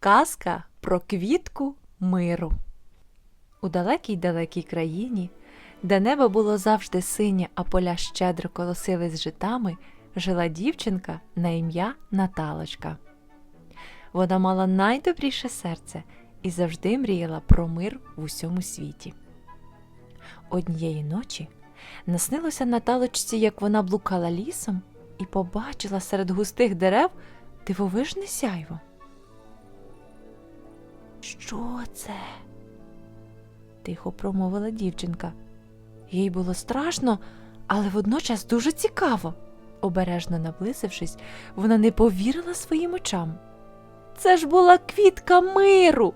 Казка про квітку миру. У далекій далекій країні, де небо було завжди синє, а поля щедро колосились житами, жила дівчинка на ім'я Наталочка. Вона мала найдобріше серце і завжди мріяла про мир в усьому світі. Однієї ночі наснилося Наталочці, як вона блукала лісом і побачила серед густих дерев дивовижне сяйво. Що це? тихо промовила дівчинка. Їй було страшно, але водночас дуже цікаво. Обережно наблизившись, вона не повірила своїм очам. Це ж була квітка миру,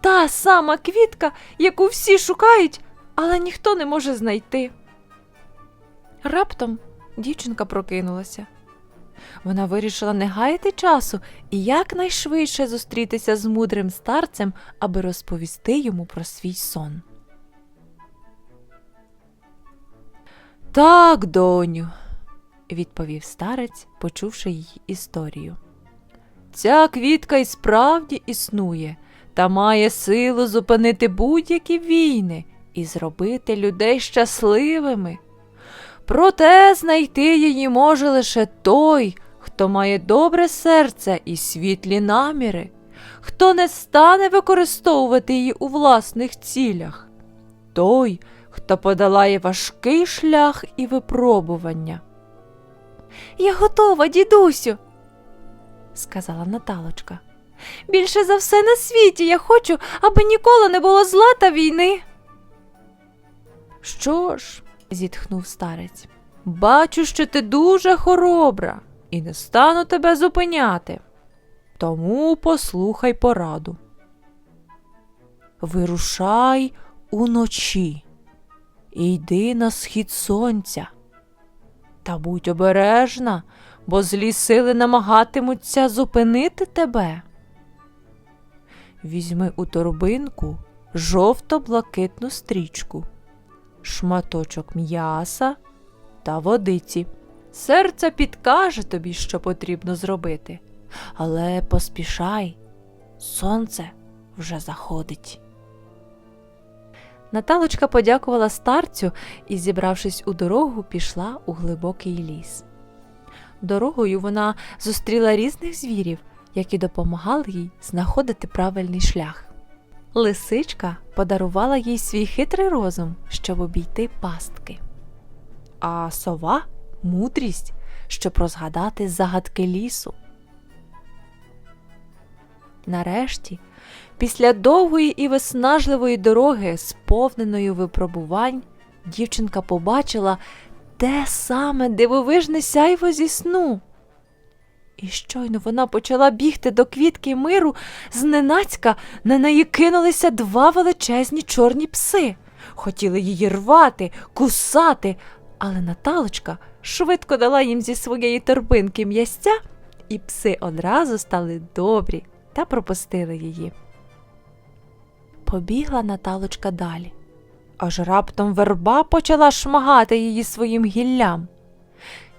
та сама квітка, яку всі шукають, але ніхто не може знайти. Раптом дівчинка прокинулася. Вона вирішила не гаяти часу і якнайшвидше зустрітися з мудрим старцем, аби розповісти йому про свій сон. Так, доню, відповів старець, почувши її історію. Ця квітка і справді існує та має силу зупинити будь-які війни і зробити людей щасливими. Проте знайти її може лише той, хто має добре серце і світлі наміри, хто не стане використовувати її у власних цілях, той, хто подолає важкий шлях і випробування. Я готова, дідусю, сказала Наталочка. Більше за все на світі я хочу, аби ніколи не було зла та війни. Що ж, зітхнув старець. Бачу, що ти дуже хоробра і не стану тебе зупиняти. Тому послухай пораду. Вирушай уночі і йди на схід сонця. Та будь обережна, бо злі сили намагатимуться зупинити тебе. Візьми у торбинку жовто-блакитну стрічку шматочок м'яса та водиці. Серце підкаже тобі, що потрібно зробити, але поспішай, сонце вже заходить. Наталочка подякувала старцю і, зібравшись у дорогу, пішла у глибокий ліс. Дорогою вона зустріла різних звірів, які допомагали їй знаходити правильний шлях. Лисичка подарувала їй свій хитрий розум, щоб обійти пастки, а сова мудрість, щоб розгадати загадки лісу. Нарешті, після довгої і виснажливої дороги, сповненої випробувань, дівчинка побачила те саме дивовижне сяйво зі сну. І щойно вона почала бігти до квітки миру, зненацька на неї кинулися два величезні чорні пси. Хотіли її рвати, кусати, але Наталочка швидко дала їм зі своєї торбинки м'ясця, і пси одразу стали добрі та пропустили її. Побігла Наталочка далі, аж раптом верба почала шмагати її своїм гіллям.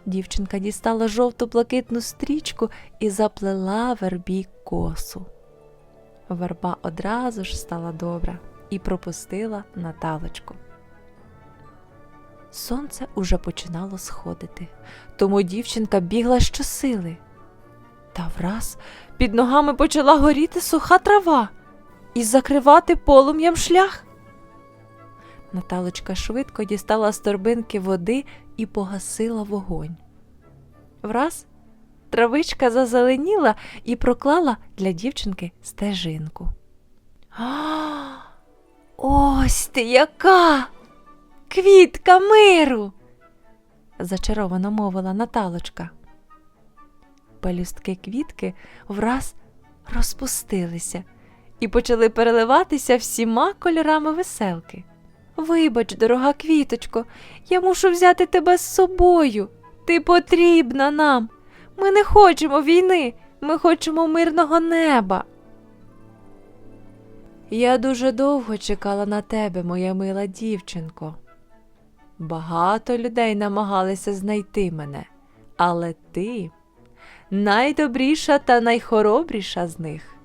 Дівчинка дістала жовту блакитну стрічку і заплела вербі косу. Верба одразу ж стала добра і пропустила Наталочку. Сонце уже починало сходити, тому дівчинка бігла щосили. Та враз під ногами почала горіти суха трава і закривати полум'ям шлях. Наталочка швидко дістала з торбинки води і погасила вогонь. Враз травичка зазеленіла і проклала для дівчинки стежинку. А, ось ти яка! Квітка миру! зачаровано мовила Наталочка. Пелюстки квітки враз розпустилися і почали переливатися всіма кольорами веселки. Вибач, дорога квіточко, я мушу взяти тебе з собою. Ти потрібна нам. Ми не хочемо війни, ми хочемо мирного неба. Я дуже довго чекала на тебе, моя мила дівчинко. Багато людей намагалися знайти мене, але ти найдобріша та найхоробріша з них.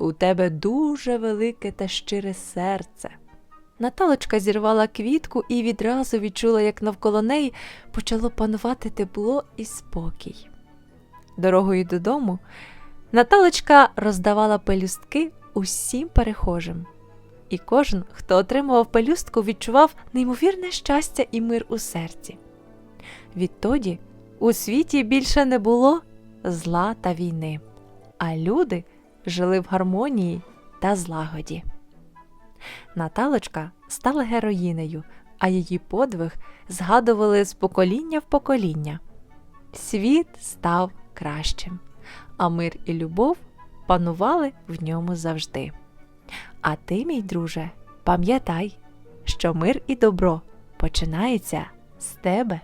У тебе дуже велике та щире серце. Наталочка зірвала квітку і відразу відчула, як навколо неї почало панувати тепло і спокій. Дорогою додому Наталочка роздавала пелюстки усім перехожим. І кожен, хто отримував пелюстку, відчував неймовірне щастя і мир у серці. Відтоді у світі більше не було зла та війни, а люди жили в гармонії та злагоді. Наталочка стала героїнею, а її подвиг згадували з покоління в покоління. Світ став кращим, а мир і любов панували в ньому завжди. А ти, мій друже, пам'ятай, що мир і добро починається з тебе.